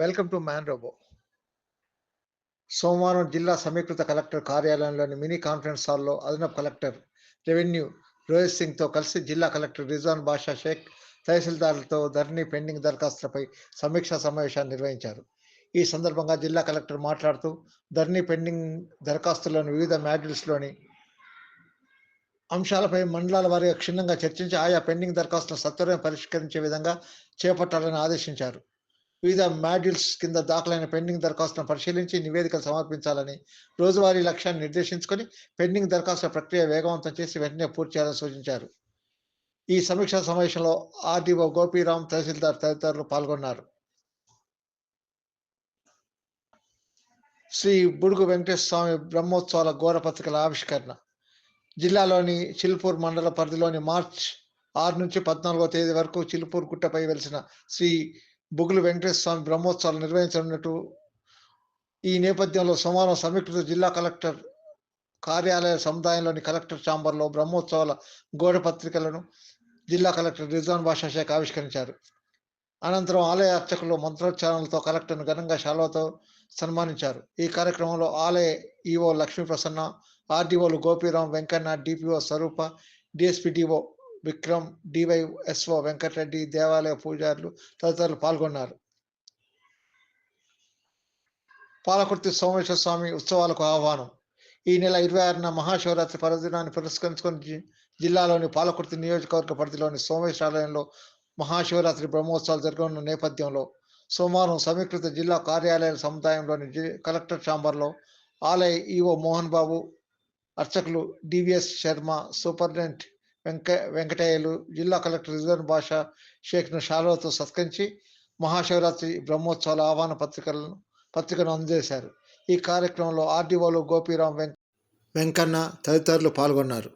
Welcome to man robo సోమవారం జిల్లా సమీకృత కలెక్టర్ కార్యాలయంలోని మినీ కాన్ఫరెన్స్ హాల్లో అదనపు కలెక్టర్ రెవెన్యూ రోహిత్ సింగ్తో కలిసి జిల్లా కలెక్టర్ రిజ్వాన్ బాషా షేక్ తహసీల్దార్లతో ధరణి పెండింగ్ దరఖాస్తులపై సమీక్షా సమావేశాన్ని నిర్వహించారు. ఈ సందర్భంగా జిల్లా కలెక్టర్ మాట్లాడుతూ ధరణి పెండింగ్ దరఖాస్తులను వివిధ మాడ్యూల్స్లోని అంశాలపై మండలాల వారీగా క్షుణ్ణంగా చర్చించి ఆయా పెండింగ్ దరఖాస్తులను సత్వరం పరిష్కరించే విధంగా చేపట్టాలని ఆదేశించారు. వివిధ మాడ్యూల్స్ కింద దాఖలైన పెండింగ్ దరఖాస్తులను పరిశీలించి నివేదికలు సమర్పించాలని రోజువారీ లక్ష్యాన్ని నిర్దేశించుకొని పెండింగ్ దరఖాస్తుల ప్రక్రియ వేగవంతం చేసి వెంటనే పూర్తి చేయాలని సూచించారు. ఈ సమీక్షా సమావేశంలో ఆర్డీఓ గోపీరామ్ తహసీల్దార్ తదితరులు పాల్గొన్నారు. శ్రీ బుడుగు వెంకటేశ్వర స్వామి బ్రహ్మోత్సవాల ఘోర పత్రికల ఆవిష్కరణ. జిల్లాలోని చిల్పూర్ మండల పరిధిలోని మార్చ్ ఆరు నుంచి పద్నాలుగో తేదీ వరకు చిల్పూర్ గుట్టపై వెలిసిన శ్రీ బుగులు వెంకటేశ్వర స్వామి బ్రహ్మోత్సవాలు నిర్వహించనున్నట్టు ఈ నేపథ్యంలో సోమవారం సమీకృత జిల్లా కలెక్టర్ కార్యాలయ సముదాయంలోని కలెక్టర్ ఛాంబర్లో బ్రహ్మోత్సవాల గోడ పత్రికలను జిల్లా కలెక్టర్ రిజ్వాన్ బాషా శాఖ ఆవిష్కరించారు. అనంతరం ఆలయ అర్చకులు మంత్రోచ్చారణలతో కలెక్టర్ను ఘనంగా శాలువతో సన్మానించారు. ఈ కార్యక్రమంలో ఆలయ EO Lakshmi Prasanna ఆర్డీఓలు Gopiram Venkanna DPO Swaroopa DSPDO Vikram DYSO Venkatareddy దేవాలయ పూజారులు తదితరులు పాల్గొన్నారు. పాలకుర్తి సోమేశ్వర స్వామి ఉత్సవాలకు ఆహ్వానం. ఈ నెల ఇరవై ఆరున మహాశివరాత్రి పర్వదినాన్ని పురస్కరించుకొని జిల్లాలోని పాలకుర్తి నియోజకవర్గ పరిధిలోని సోమేశ్వర ఆలయంలో మహాశివరాత్రి బ్రహ్మోత్సవాలు జరగనున్న నేపథ్యంలో సోమవారం సమీకృత జిల్లా కార్యాలయాల సముదాయంలోని జి- కలెక్టర్ ఛాంబర్లో ఆలయ ఈఓ మోహన్ బాబు అర్చకులు డివిఎస్ శర్మ సూపరింటెండెంట్ వెంక వెంకటయ్యలు జిల్లా కలెక్టర్ రిజర్వ్ భాష షేక్ను షాలోతో సత్కరించి మహాశివరాత్రి బ్రహ్మోత్సవాల ఆహ్వాన పత్రికలను పత్రికను అందజేశారు. ఈ కార్యక్రమంలో ఆర్డీఓలు గోపీరాం వెంక వెంకన్న తదితరులు పాల్గొన్నారు.